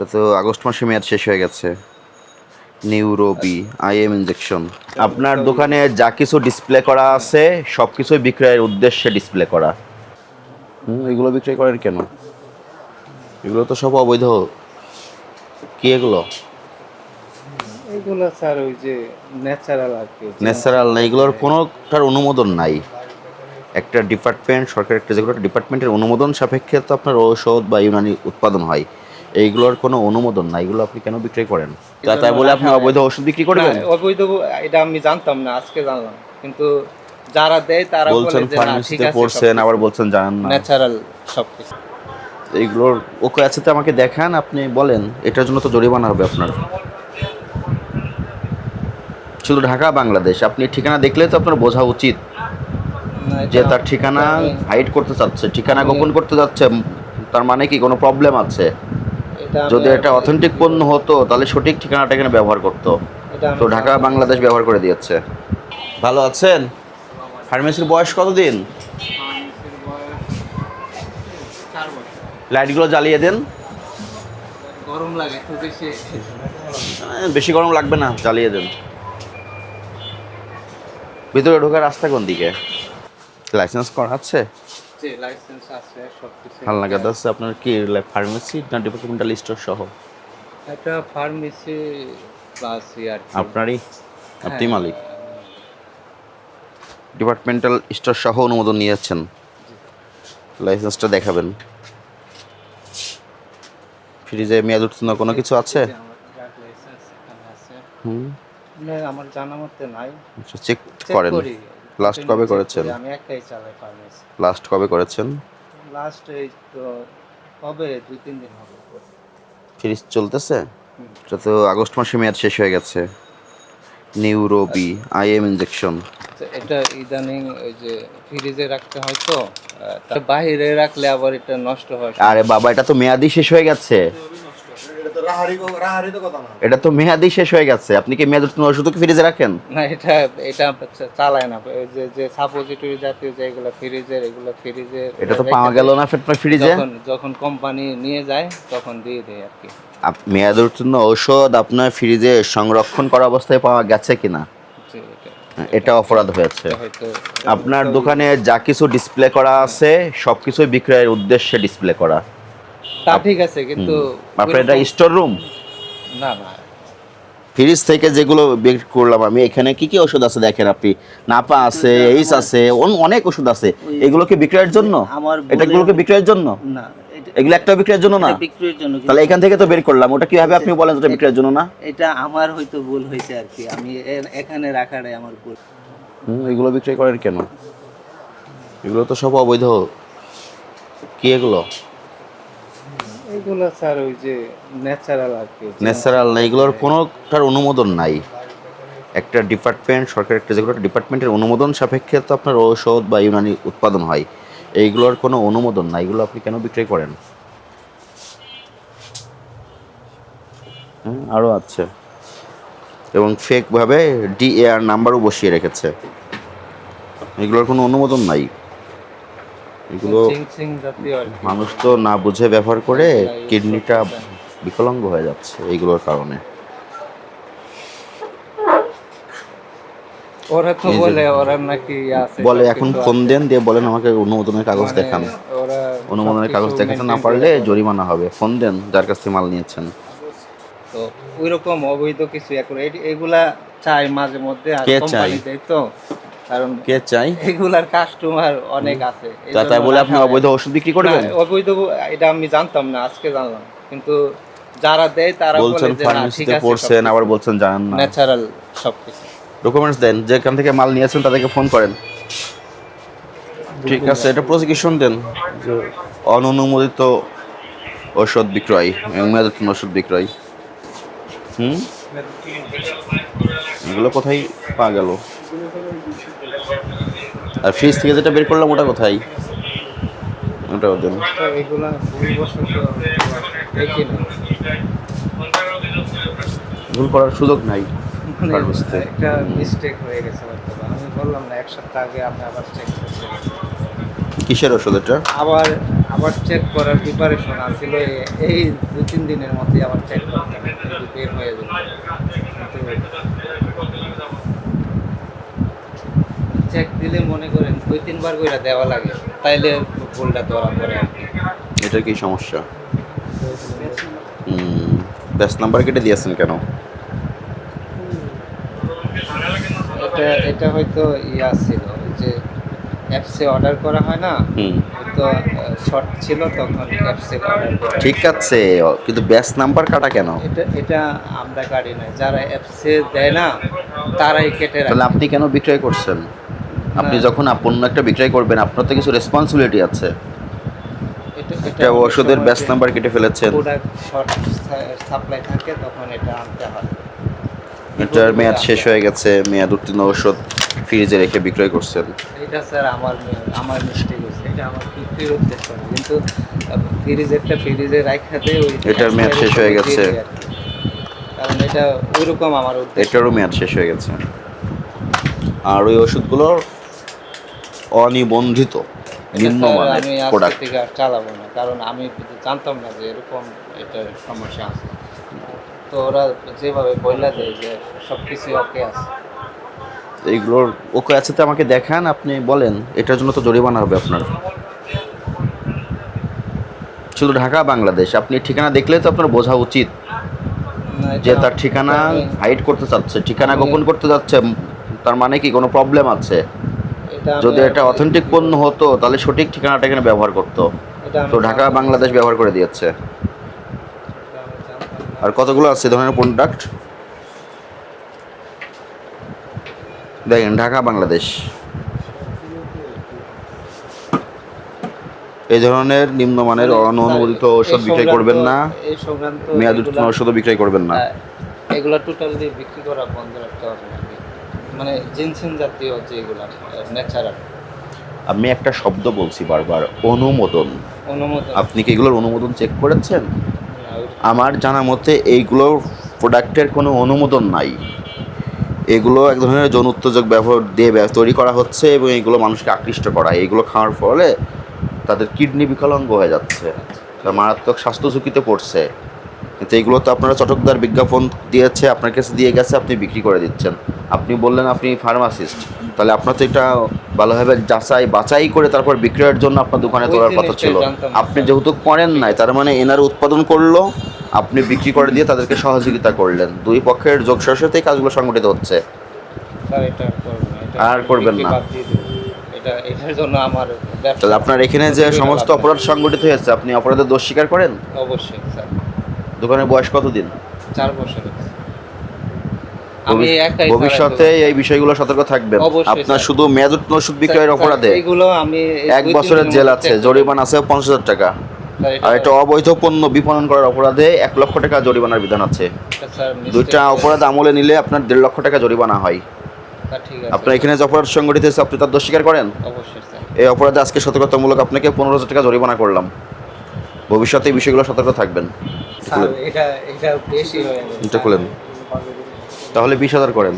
এটা তো আগস্ট মাসে মেয়াদ শেষ হয়ে গেছে। নিউরোবি আইএম ইনজেকশন আপনার দোকানে যা কিছু ডিসপ্লে করা আছে সব কিছুই বিক্রয়ের উদ্দেশ্যে ডিসপ্লে করা। হুম এগুলো বিক্রয় করেন কেন? এগুলো তো সব অবৈধ। কি এগুলো? এগুলো স্যার ওই যে ন্যাচারাল আর কি। ন্যাচারাল না এগুলোর কোনোটার অনুমোদন নাই। একটা ডিপার্টমেন্ট সরকার একটা যেগুলো ডিপার্টমেন্টের অনুমোদন সাপেক্ষে তো আপনার ঔষধ বা ইউনানি উৎপাদন হয়। এইগুলোর কোনো অনুমোদন নাই এগুলো আপনি কেন বিক্রয় করেন? তাই বলে আপনি অবৈধ ওষুধ বিক্রি করবেন? অবৈধ এটা আমি জানতাম না আজকে জানলাম। কিন্তু যারা দেয় তারা বলছেন বলে যে না ঠিক ফার্মেসিতে আছে পড়ছেন আবার বলছেন জানেন না। ন্যাচারাল সবকিছু। এইগুলোর ওকে আছে তো আমাকে দেখান আপনি বলেন এটার জন্য তো জরিমানা হবে আপনার। শুধু ঢাকা বাংলাদেশ আপনি ঠিকানা দেখলে তো আপনার বোঝা উচিত যে তার ঠিকানা হাইড করতে চাচ্ছে ঠিকানা গোপন করতে যাচ্ছে উম, তার মানে কি কোনো প্রবলেম আছে? যদি এটা অথেন্টিক পণ্য হতো তাহলে সঠিক ঠিকানাটা এখানে ব্যবহার করতো। তো ঢাকা বাংলাদেশ ব্যবহার করে দিয়েছে। ভালো আছেন? ফার্মেসির বয়স কতদিন? লাইটগুলো জ্বালিয়ে দেন। গরম লাগে বেশি। বেশি গরম লাগবে না জ্বালিয়ে দেন। ভিতরে ঢোকার রাস্তা কোন দিকে? লাইসেন্স করা আছে? যে লাইসেন্স আছে সবকিছু হালনাগাদ আছে। আপনার কি ফার্মেসি না ডিপার্টমেন্টাল স্টোর সহ? এটা ফার্মেসি প্লাস ইয়ার আপনারই? আপনি হ্যাঁ। মালিক। ডিপার্টমেন্টাল স্টোর সহ অনুমোদন নিয়েছেন। লাইসেন্সটা দেখাবেন। ফ্রিজে মেয়াদ উত্তীর্ণ কোনো কিছু আছে? হুম। আমার জানা মতে নাই। চেক চেক করেন। করি। লাস্ট কবে করেছেন? আমি একাই চালাই ফার্মেসি লাস্ট কবে করেছেন? লাস্ট এই তো হবে দুই তিন দিন হবে। ফ্রিজ চলতেছে? এটা তো আগস্ট মাসে মেয়াদ শেষ হয়ে গেছে। নিউরোবি আইএম ইনজেকশন এটা ইদানিং ওই যে ফ্রিজে রাখতে হয় তো আহ, তা বাইরে রাখলে আবার এটা নষ্ট হয়। আরে বাবা এটা তো মেয়াদি শেষ হয়ে গেছে। এটা তো মেয়াদি শেষ হয়ে গেছে। আপনি কি মেয়াদ উত্তীর্ণ ওষুধ কি ফ্রিজে রাখেন? না এটা এটা চালায় না। যে যে সাপোজিটরি জাতীয় যেগুলো ফ্রিজের এগুলো ফ্রিজের এটা তো পাওয়া গেল না আপনার ফ্রিজে যখন যখন কোম্পানি নিয়ে যায় তখন দিয়ে দেয় আর কি। মেয়াদ উত্তীর্ণ ঔষধ আপনার ফ্রিজে সংরক্ষণ করা অবস্থায় পাওয়া গেছে কিনা এটা অপরাধ হয়েছে। আপনার দোকানে যা কিছু ডিসপ্লে করা আছে সব কিছুই বিক্রয়ের উদ্দেশ্যে ডিসপ্লে করা। তা ঠিক আছে কিন্তু আপনার এটা স্টোর রুম না না। ফ্রিজ থেকে যেগুলো বের করলাম আমি এখানে কি কি ওষুধ আছে দেখেন আপনি? নাপা আছে এইস আছে অনেক ওষুধ আছে। এগুলো কি বিক্রয়ের জন্য? আমার এটা গুলোকে বিক্রয়ের জন্য? না এগুলো একটা বিক্রয়ের জন্য না? বিক্রির জন্য তাহলে এখান থেকে তো বের করলাম। ওটা কীভাবে আপনি বলেন ওটা বিক্রয়ের জন্য না? এটা আমার হয়তো ভুল হয়েছে আর কি। আমি এখানে রাখাটাই আমার ভুল। হুম, এগুলো বিক্রয় করেন কেন? এগুলো তো সব অবৈধ। কি এগুলো? এগুলো স্যার ওই যে ন্যাচারাল আর কি ন্যাচারাল না এগুলোর কোনোটার অনুমোদন নাই। একটা ডিপার্টমেন্ট সরকার একটা যেগুলো ডিপার্টমেন্টের অনুমোদন সাপেক্ষে তো আপনার ঔষধ বা ইউনানি উৎপাদন হয়। এইগুলোর কোনো অনুমোদন নাই এগুলো আপনি কেন বিক্রয় করেন? হুম, আরও আছে। এবং ফেকভাবে ডিএআর নাম্বারও বসিয়ে রেখেছে। এগুলোর কোনো অনুমোদন নাই। এগুলো কি। মানুষ তো না বুঝে ব্যবহার করে কিডনিটা বিকলাঙ্গ হয়ে যাচ্ছে এইগুলোর কারণে। ওরা তো বলে ওরা নাকি বলে এখন ফোন দেন দিয়ে বলেন আমাকে অনুমোদনের কাগজ মানে দেখান। অনুমোদনের কাগজ দেখাতে না পারলে জরিমানা হবে। ফোন দেন যার কাছ থেকে মাল নিয়েছেন। তো ওইরকম অবৈধ কিছু এখন এগুলা চাই মাঝে মধ্যে কে চাই? তো। কারণ কে চাই? এগুলার কাস্টমার অনেক আছে। তা বলে আপনি অবৈধ ওষুধ বিক্রি করবেন? অবৈধ এটা আমি জানতাম না আজকে জানলাম। কিন্তু যারা দেয় তারা বলছেন ফার্মেসিতে পড়ছেন আবার বলছেন জানেন না। ন্যাচারাল সবকিছু। ডকুমেন্টস দেন যেখান থেকে মাল নিয়েছেন তাদেরকে ফোন করেন। ঠিক আছে এটা প্রসিকিউশন দেন। অননুমোদিত ওষুধ বিক্রয় এবং মেয়াদোত্তীর্ণ ওষুধ বিক্রয়। হুম? এগুলো কোথায় পাওয়া গেল? আর ফ্রিজ থেকে যেটা বের করলাম ওটা কোথায়? ওটা না। ভুল করার সুযোগ নাই মানে একটা মিস্টেক হয়ে গেছে আমি বললাম না এক সপ্তাহ আগে আবার চেক কিসের ওষুধ এটা? আবার আবার চেক করার প্রিপারেশন আছিল এই- দু তিন দিনের মধ্যে আবার চেক করতাম যদি বের হয়ে যেত চেক দিলে মনে করেন দুই তিনবার করে দেওয়া লাগে তাইলে ভুলটা ধরা পড়ে আর কি। এটা কি সমস্যা? ব্যাস নাম্বার কেটে দিয়েছেন কেন? এটা এটা হয়তো ইয়া ছিল যে অ্যাপসে অর্ডার করা হয় না তো শর্ট ছিল তখন অ্যাপসে ঠিক আছে কিন্তু ব্যাস নাম্বার কাটা কেন? এটা এটা আমরা কাটি না যারা অ্যাপসে দেয় না তারাই কেটে তাহলে রাখে আপনি কেন বিক্রয় করছেন? আপনি যখন পণ্য একটা বিক্রয় করবেন আপনার তো কিছু রেসপন্সিবিলিটি আছে। এটা একটা ওষুধের ব্যাস নাম্বার কেটে ফেলেছেন। সাপ্লাই থাকে তখন এটা আনতে হয়। এটার মেয়াদ শেষ হয়ে গেছে মেয়াদ উত্তীর্ণ ওষুধ ফ্রিজে রেখে বিক্রয় করছেন। এটা স্যার আমার আমার মিস্টেক হয়েছে এটা আমার বিক্রির উদ্দেশ্য কিন্তু ফ্রিজেরটা ফ্রিজে রাখা দেয় ওই এটার মেয়াদ শেষ হয়ে গেছে। কারণ এটা ওইরকম আমার উদ্দেশ্য। এটারও মেয়াদ শেষ হয়ে গেছে। আর ওই ওষুধগুলোর অনিবন্ধিত নিম্নমানের প্রোডাক্ট থেকে আর চালাবো না কারণ আমি জানতাম না যে এরকম এটার সমস্যা আছে। তো ওরা যেভাবে বললা দেয় যে সব কিছু ওকে আছে। এইগুলোর ওকে আছে তো আমাকে দেখান আপনি বলেন এটার জন্য তো জরিমানা হবে আপনার। শুধু ঢাকা বাংলাদেশ আপনি ঠিকানা দেখলে তো আপনার বোঝা উচিত যে তার ঠিকানা হাইড করতে চাচ্ছে ঠিকানা গোপন করতে যাচ্ছে উম, তার মানে কি কোনো প্রবলেম আছে? যদি এটা অথেন্টিক পণ্য হতো তাহলে সঠিক ঠিকানাটা এখানে ব্যবহার করতো। তো ঢাকা বাংলাদেশ ব্যবহার করে দিয়েছে। আর কতগুলো আছে ধরনের প্রোডাক্ট দেখেন ঢাকা বাংলাদেশ। এই ধরনের নিম্নমানের অনুমোদিত এই ওষুধ বিক্রয় করবেন না। মেয়াদ উত্তীর্ণ ওষুধও বিক্রয় করবেন না। এগুলা টোটালি বিক্রি করা বন্ধ রাখতে হবে মানে জিনসিন জাতীয় যেগুলা ন্যাচারাল আমি একটা শব্দ বলছি বারবার অনুমোদন। অনুমোদন। আপনি কি এগুলোর অনুমোদন চেক করেছেন? আমার জানা মতে এইগুলোর প্রোডাক্টের কোনো অনুমোদন নাই। এগুলো এক ধরনের যৌন উত্তেজক ব্যবহার দিয়ে তৈরি করা হচ্ছে এবং এগুলো মানুষকে আকৃষ্ট করা। এইগুলো খাওয়ার ফলে তাদের কিডনি বিকলাঙ্গ হয়ে যাচ্ছে। মারাত্মক স্বাস্থ্য ঝুঁকিতে পড়ছে। কিন্তু এগুলো তো আপনারা চটকদার বিজ্ঞাপন দিয়েছে আপনার কাছে দিয়ে গেছে আপনি বিক্রি করে দিচ্ছেন। আপনি বললেন আপনি ফার্মাসিস্ট তাহলে আপনার তো এটা ভালোভাবে যাচাই বাছাই করে তারপর বিক্রয়ের জন্য আপনার দোকানে তোলার কথা ছিল। আপনি যেহেতু করেন নাই তার মানে এনার উৎপাদন করল আপনি বিক্রি করে দিয়ে তাদেরকে সহযোগিতা করলেন। দুই পক্ষের যোগ সাথে কাজগুলো সংগঠিত হচ্ছে। আর করবেন না। এটার জন্য আমার তাহলে আপনার এখানে যে সমস্ত অপরাধ সংগঠিত হয়েছে আপনি অপরাধের দোষ স্বীকার করেন? অবশ্যই স্যার। দোকানের বয়স কতদিন? চার বছর আমি একাই ভবিষ্যতে এই বিষয়গুলো সতর্ক থাকবেন। আপনার শুধু মেয়াদ উত্তীর্ণ ওষুধ বিক্রয়ের অপরাধে এগুলো আমি এক বছরের জেল আছে জরিমানা আছে পঞ্চাশ হাজার টাকা। আর এটা অবৈধ পণ্য বিপণন করার অপরাধে এক লক্ষ টাকা জরিমানার বিধান আছে। দুইটা অপরাধ আমলে নিলে আপনার দেড় লক্ষ টাকা জরিমানা হয়। আপনার এখানে যে অপরাধ সংগঠিত হয়েছে আপনি তার দোষ স্বীকার করেন? এই অপরাধে আজকে সতর্কতামূলক আপনাকে পনেরো হাজার টাকা জরিমানা করলাম। ভবিষ্যতে এই বিষয়গুলো সতর্ক থাকবেন। এটা খুলেন। তাহলে বিশ হাজার করেন।